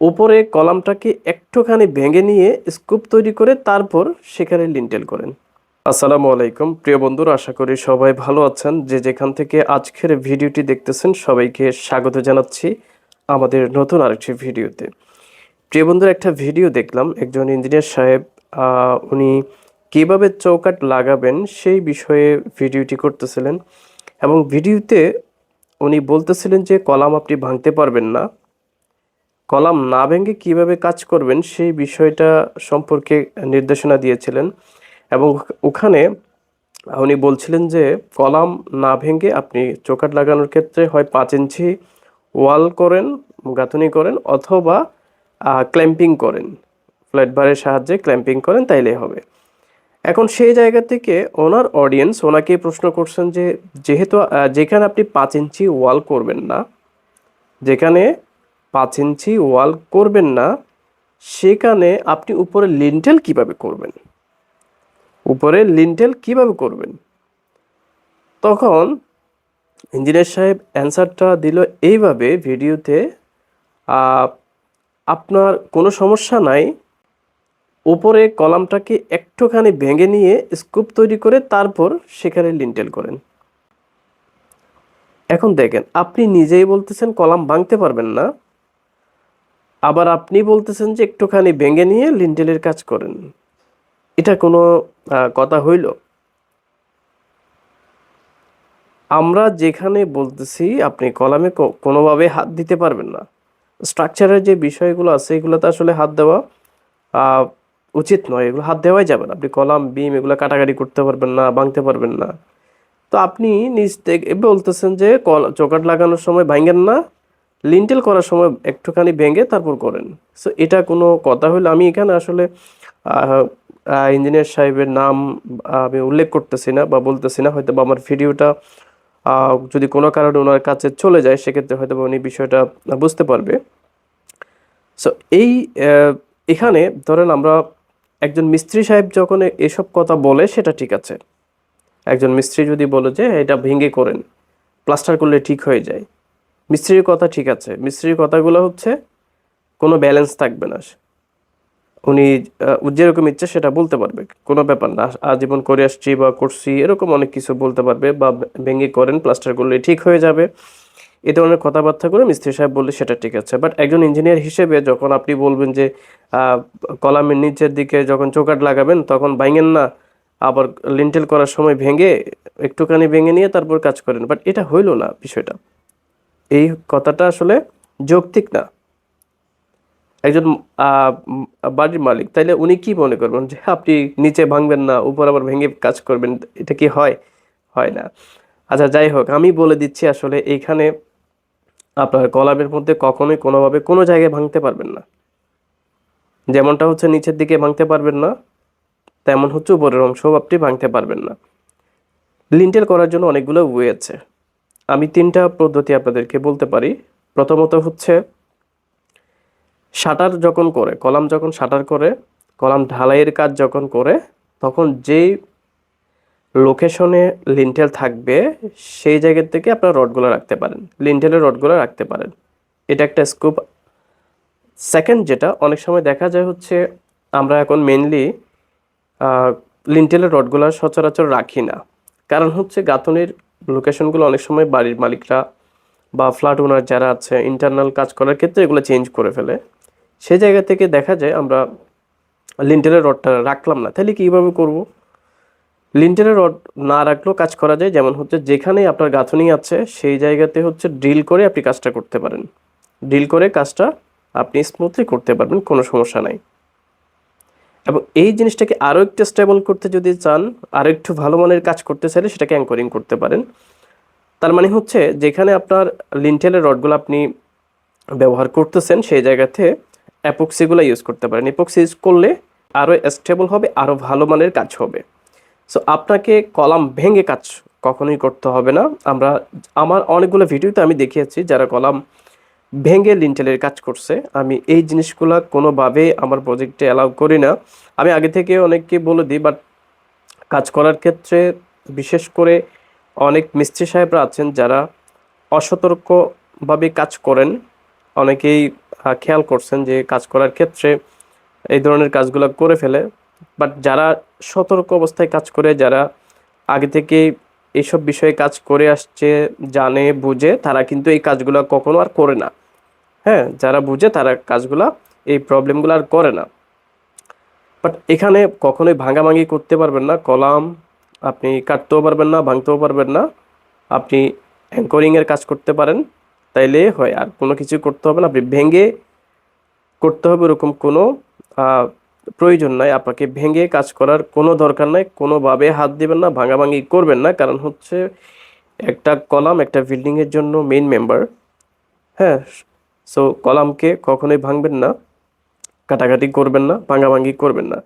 উপরে কলামটাকে একটুখানি ভেঙে নিয়ে স্কুপ তৈরি করে তারপর সেখানে লিন্টেল করেন। আসসালামু আলাইকুম। প্রিয় বন্ধুরা, আশা করি সবাই ভালো আছেন। যে যেখান থেকে আজকের ভিডিওটি দেখতেছেন, সবাইকে স্বাগত জানাচ্ছি আমাদের নতুন আরেকটি ভিডিওতে। প্রিয় বন্ধুরা, একটা ভিডিও দেখলাম। একজন ইঞ্জিনিয়ার সাহেব উনি কীভাবে চৌকাট লাগাবেন সেই বিষয়ে ভিডিওটি করতেছিলেন এবং ভিডিওতে উনি বলতেছিলেন যে কলাম আপনি ভাঙতে পারবেন না। কলাম না ভেঙে কীভাবে কাজ করবেন সেই বিষয়টা সম্পর্কে নির্দেশনা দিয়েছিলেন এবং ওখানে উনি বলছিলেন যে কলাম না ভেঙে আপনি চৌকাট লাগানোর ক্ষেত্রে হয় পাঁচ ইঞ্চি ওয়াল করেন, গাঁথনি করেন অথবা ক্ল্যাম্পিং করেন। ফ্ল্যাট বারের সাহায্যে ক্ল্যাম্পিং করেন তাইলে হবে। এখন সেই জায়গা থেকে ওনার অডিয়েন্স ওনাকে প্রশ্ন করছেন যে যেহেতু যেখানে আপনি পাঁচ ইঞ্চি ওয়াল করবেন না, যেখানে পাঁচ ইঞ্চি ওয়াল করবেন না, সেখানে আপনি উপরে লিন্টেল কীভাবে করবেন? উপরে লিন্টেল কীভাবে করবেন? তখন ইঞ্জিনিয়ার সাহেব অ্যান্সারটা দিল এইভাবে ভিডিওতে আপনার কোনো সমস্যা নাই, উপরে কলামটাকে একটুখানি ভেঙে নিয়ে স্কুপ তৈরি করে তারপর সেখানে লিন্টেল করেন। এখন দেখেন, আপনি নিজেই বলতেছেন কলাম ভাঙতে পারবেন না আবার আপনি বলতেছেন যে একটুখানি ভেঙে নিয়ে লিন্টেলের কাজ করেন। এটা কোনো কথা হইল? আমরা যেখানে বলতেছি, আপনি কলামে কোনোভাবে হাত দিতে পারবেন না। স্ট্রাকচারের যে বিষয়গুলো আছে, এগুলোতে আসলে হাত দেওয়া উচিত নয়। এগুলো হাত দেওয়াই যাবে না। আপনি কলাম, বিম, এগুলো কাটাকাটি করতে পারবেন না, ভাঙতে পারবেন না। তো আপনি নিজ থেকে বলতেছেন যে, কল চৌকাট লাগানোর সময় ভাঙেন না লিন্টেল করার সময় একটুখানি ভেঙে তারপর করেন। সো এটা কোনো কথা হলো আমি এখানে আসলে ইঞ্জিনিয়ার সাহেবের নাম আমি উল্লেখ করতেছি না বা বলতেছি না হয়তো বা আমার ভিডিওটা যদি কোনো কারণে ওনার কাছে চলে যায়, সেক্ষেত্রে হয়তো বা উনি বিষয়টা বুঝতে পারবে। সো এই এখানে ধরেন আমরা একজন মিস্ত্রি সাহেব যখন এসব কথা বলে, সেটা ঠিক আছে। একজন মিস্ত্রি যদি বলে যে এটা ভেঙে করেন, প্লাস্টার করলে ঠিক হয়ে যায়। মিস্ত্রির কথা ঠিক আছে। মিস্ত্রির কথাগুলো হচ্ছে, কোনো ব্যালেন্স থাকবে না। উনি যেরকম ইচ্ছে সেটা বলতে পারবে। কোনো ব্যাপার না আজীবন করে আসছি বা করছি, এরকম অনেক কিছু বলতে পারবে বা ভেঙে করেন প্লাস্টার করলে ঠিক হয়ে যাবে। এ ধরনের কথাবার্তা করে মিস্ত্রি সাহেব বললে সেটা ঠিক আছে। বাট একজন ইঞ্জিনিয়ার হিসেবে যখন আপনি বলবেন যে কলামের নিচের দিকে যখন চৌকাট লাগাবেন, তখন ভাঙেন না, আবার লিন্টেল করার সময় ভেঙে একটুখানি ভেঙে নিয়ে তারপর কাজ করেন। বাট এটা হইল না বিষয়টা। এই কথাটা আসলে যৌক্তিক না। একজন বাড়ির মালিক, তাইলে উনি কি মনে করবেন যে, আপনি নিচে ভাঙবেন না, উপর আবার ভেঙে কাজ করবেন, এটা কি হয়? হয় না। আচ্ছা যাই হোক, আমি বলে দিচ্ছি আসলে এইখানে আপনার কলামের মধ্যে কখনোই কোনোভাবে কোনো জায়গায় ভাঙতে পারবেন না। যেমনটা হচ্ছে নিচের দিকে ভাঙতে পারবেন না, তেমন হচ্ছে উপরের অংশ আপনি ভাঙতে পারবেন না। লিন্টেল করার জন্য অনেকগুলো ওয়ে আছে। আমি তিনটা পদ্ধতি আপনাদেরকে বলতে পারি। প্রথমত হচ্ছে, শাটার যখন করে, কলাম যখন শাটার করে, কলাম ঢালাইয়ের কাজ যখন করে, তখন যেই লোকেশনে লিন্টেল থাকবে, সেই জায়গা থেকে আপনার রডগুলো রাখতে পারেন। লিন্টেলের রডগুলো রাখতে পারেন। এটা একটা স্কোপ। সেকেন্ড যেটা, অনেক সময় দেখা যায় হচ্ছে, আমরা এখন মেনলি লিন্টেলের রডগুলো সচরাচর রাখি না। কারণ হচ্ছে গাঁথনির লোকেশনগুলো অনেক সময় বাড়ির মালিকরা বা ফ্ল্যাট ওনার যারা আছে ইন্টারনাল কাজ করার ক্ষেত্রে এগুলো চেঞ্জ করে ফেলে। সেই জায়গা থেকে দেখা যায় আমরা লিন্টেলের রডটা রাখলাম না। তাহলে কীভাবে করব? লিন্টেলের রড না রাখলেও কাজ করা যায়। যেমন হচ্ছে যেখানে আপনার গাঁথনি আছে, সেই জায়গাতে হচ্ছে ড্রিল করে আপনি কাজটা করতে পারেন। ড্রিল করে কাজটা আপনি স্মুথলি করতে পারবেন, কোনো সমস্যা নাই। এবং এই জিনিসটাকে আরও একটু স্টেবল করতে যদি চান আরও একটু ভালো মানের কাজ করতে চাইলে সেটাকে অ্যাঙ্করিং করতে পারেন। তার মানে হচ্ছে যেখানে আপনার লিন্টেলের রডগুলো আপনি ব্যবহার করতেছেন, সেই জায়গাতে অ্যাপক্সিগুলো ইউজ করতে পারেন। এপক্সি ইউজ করলে আরও স্টেবল হবে আরও ভালো মানের কাজ হবে। সো আপনাকে কলাম ভেঙে কাজ কখনোই করতে হবে না। আমরা, আমার অনেকগুলো ভিডিওতে আমি দেখিয়েছি যারা কলাম ভেঙে লিন্টেলের কাজ করছে। আমি এই জিনিসগুলো কোনোভাবে আমার প্রজেক্টে অ্যালাউ করি না। আমি আগে থেকে অনেককে বলে দিই বাট কাজ করার ক্ষেত্রে বিশেষ করে অনেক মিস্ত্রি সাহেবরা আছেন যারা অসতর্কভাবে কাজ করেন। অনেকেই খেয়াল করছেন যে কাজ করার ক্ষেত্রে এই ধরনের কাজগুলো করে ফেলে। বাট যারা সতর্ক অবস্থায় কাজ করে, যারা আগে থেকে এইসব বিষয়ে কাজ করে আসছে, জানে, বুঝে, তারা কিন্তু এই কাজগুলো কখনো আর করে না। হ্যাঁ যারা বুঝে তারা কাজগুলা, এই প্রবলেমগুলো আর করে না। বাট এখানে কখনোই ভাঙাভাঙি করতে পারবেন না। কলাম আপনি কাটতেও পারবেন না, ভাঙতেও পারবেন না। আপনি অ্যাঙ্করিংয়ের কাজ করতে পারেন, তাইলে হয়। আর কোনো কিছু করতে হবে না। আপনি ভেঙে করতে হবে ওরকম কোনো প্রয়োজন নাই। আপনাকে ভেঙে কাজ করার কোনো দরকার নাই। কোনোভাবে হাত দেবেন না, ভাঙাভাঙি করবেন না। কারণ হচ্ছে একটা কলাম, একটা বিল্ডিংয়ের জন্য মেইন মেম্বার হ্যাঁ সো কলামকে কখনোই ভাঙবেন না। কাটাকাটি করবেন না, ভাঙাভাঙি করবেন না।